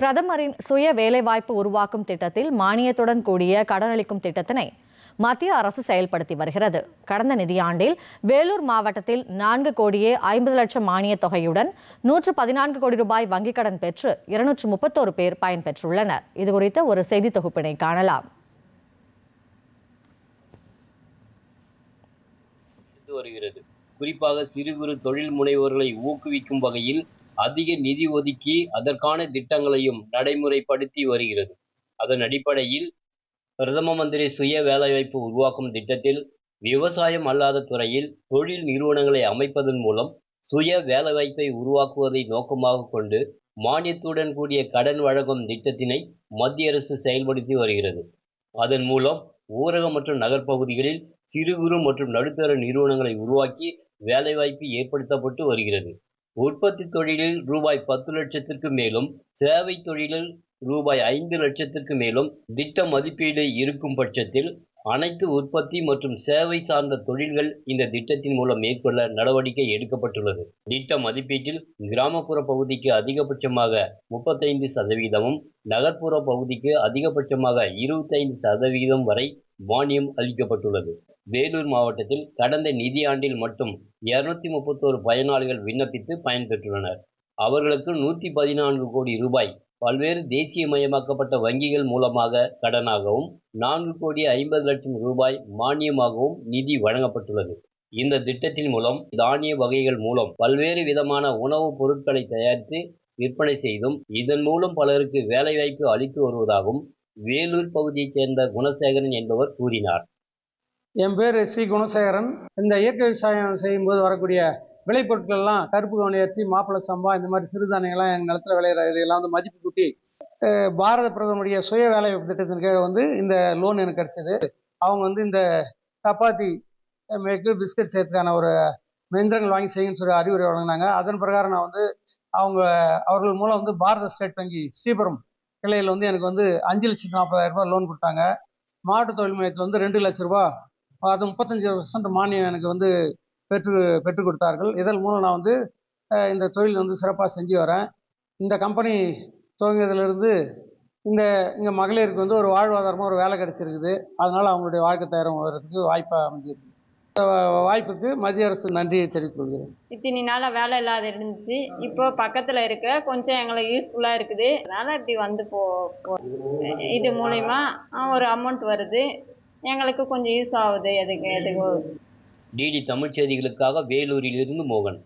பிரதமரின் சுய வேலைவாய்ப்பு உருவாக்கும் திட்டத்தில் மானியத்துடன் கூடிய கடனளிக்கும் திட்டத்தினை மத்திய அரசு செயல்படுத்தி வருகிறது. கடந்த நிதியாண்டில் வேலூர் மாவட்டத்தில் நான்கு கோடியே ஐம்பது லட்சம் மானியத் தொகையுடன் நூற்று பதினான்கு கோடி ரூபாய் வங்கிக் கடன் பெற்று இருநூற்று முப்பத்தோரு பேர் பயன்பெற்றுள்ளனர் இதுகுறித்த ஒரு செய்தி தொகுப்பினை காணலாம். வருகிறது. குறிப்பாக சிறு குறு தொழில் முனைவோர்களை ஊக்குவிக்கும் வகையில் அதிக நிதி ஒதுக்கி அதற்கான திட்டங்களையும் நடைமுறைப்படுத்தி வருகிறது. அதன் அடிப்படையில் பிரதம மந்திரி சுய வேலைவாய்ப்பு உருவாக்கும் திட்டத்தில் விவசாயம் அல்லாத துறையில் தொழில் நிறுவனங்களை அமைப்பதன் மூலம் சுய வேலைவாய்ப்பை உருவாக்குவதை நோக்கமாக கொண்டு மானியத்துடன் கூடிய கடன் வழங்கும் திட்டத்தினை மத்திய அரசு செயல்படுத்தி வருகிறது. அதன் மூலம் ஊரக மற்றும் நகர்ப்பகுதிகளில் சிறு குறு மற்றும் நடுத்தர நிறுவனங்களை உருவாக்கி வேலைவாய்ப்பு ஏற்படுத்தப்பட்டு வருகிறது. உற்பத்தி தொழிலில் ரூபாய் பத்து லட்சத்திற்கு மேலும் சேவை தொழிலில் ரூபாய் ஐந்து லட்சத்திற்கு மேலும் திட்ட மதிப்பீடு இருக்கும் பட்சத்தில் அனைத்து உற்பத்தி மற்றும் சேவை சார்ந்த தொழில்கள் இந்த திட்டத்தின் மூலம் மேற்கொள்ள நடவடிக்கை எடுக்கப்பட்டுள்ளது. திட்ட மதிப்பீட்டில் கிராமப்புற பகுதிக்கு அதிகபட்சமாக முப்பத்தைந்து சதவீதமும் நகர்ப்புற பகுதிக்கு அதிகபட்சமாக இருபத்தைந்து சதவீதம் வரை மானியம் அளிக்கப்பட்டுள்ளது. வேலூர் மாவட்டத்தில் கடந்த நிதியாண்டில் மட்டும் இருநூத்தி முப்பத்தோரு பயனாளிகள் விண்ணப்பித்து பயன்பெற்றுள்ளனர் அவர்களுக்கு நூற்றி பதினான்கு கோடி ரூபாய் பல்வேறு தேசியமயமாக்கப்பட்ட வங்கிகள் மூலமாக கடனாகவும் நான்கு கோடி ஐம்பது லட்சம் ரூபாய் மானியமாகவும் நிதி வழங்கப்பட்டுள்ளது. இந்த திட்டத்தின் மூலம் தானிய வகைகள் மூலம் பல்வேறு விதமான உணவுப் பொருட்களை தயாரித்து விற்பனை செய்தும் இதன் மூலம் பலருக்கு வேலைவாய்ப்பு அளித்து வருவதாகவும் வேலூர் பகுதியைச் சேர்ந்த குணசேகரன் என்பவர் கூறினார். என் பேர் சி. குணசேகரன். இந்த இயற்கை விவசாயம் செய்யும்போது வரக்கூடிய விளைபொருட்கள்லாம் கருப்பு கவனி அரிசி மாப்பிள்ளை சம்பா இந்த மாதிரி சிறுதானியங்கள்லாம் எங்கள் நிலத்தில் விளையிற இதெல்லாம் வந்து மதிப்பு கூட்டி பாரத பிரதமருடைய சுய வேலைவாய்ப்பு திட்டத்தின் கீழே வந்து இந்த லோன் எனக்கு கிடைச்சது. அவங்க வந்து இந்த சப்பாத்தி மேற்கு பிஸ்கட் செய்யறதுக்கான ஒரு மெந்திரங்கள் வாங்கி செய்யுன்னு சொல்லி அறிவுரை வழங்கினாங்க. அதன் பிரகாரம் நான் வந்து அவங்க அவர்கள் மூலம் வந்து பாரத ஸ்டேட் வங்கி ஸ்ரீபுரம் கிளையில் வந்து எனக்கு வந்து அஞ்சு லட்சத்து நாற்பதாயிரம் ரூபாய் லோன் கொடுத்தாங்க. மாவட்ட தொழில் மையத்தில் வந்து ரெண்டு லட்ச ரூபா அது முப்பத்தஞ்சு பர்சன்ட் மானியம் எனக்கு வந்து பெற்று பெற்றுக் கொடுத்தார்கள். இதன் மூலம் நான் வந்து இந்த தொழில் வந்து சிறப்பாக செஞ்சு வரேன். இந்த கம்பெனி துவங்கியதுலேருந்து இந்த இங்கே மகளிருக்கு வந்து ஒரு வாழ்வாதாரமாக ஒரு வேலை கிடைச்சிருக்குது. அதனால் அவங்களுடைய வாழ்க்கை தயாரம் வர்றதுக்கு வாய்ப்பாக அமைஞ்சிருக்கு. வாய்ப்புக்கு மத்திய அரசு நன்றியை தெரிவித்துக் கொள்கிறேன் இத்தனை நாளாக வேலை இல்லாத இருந்துச்சு. இப்போ பக்கத்தில் இருக்க கொஞ்சம் எங்களுக்கு யூஸ்ஃபுல்லாக இருக்குது. அதனால் இப்படி வந்து போ இது மூலிமா ஒரு அமௌண்ட் வருது. எங்களுக்கு கொஞ்சம் யூஸ் ஆகுது. எதுக்கு எதுக்கு? டிடி தமிழ் செய்திகளுக்காக வேலூரிலிருந்து மோகன்.